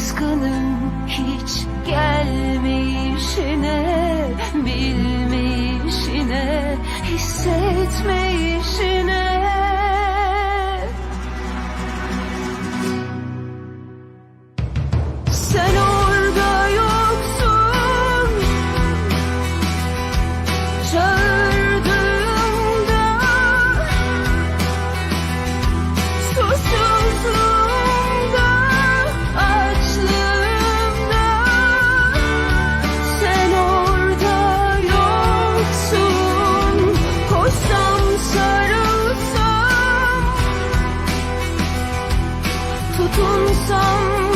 kızgınım hiç gelmeyişine Bilmeyişine Hissetmeyişine Tutunsam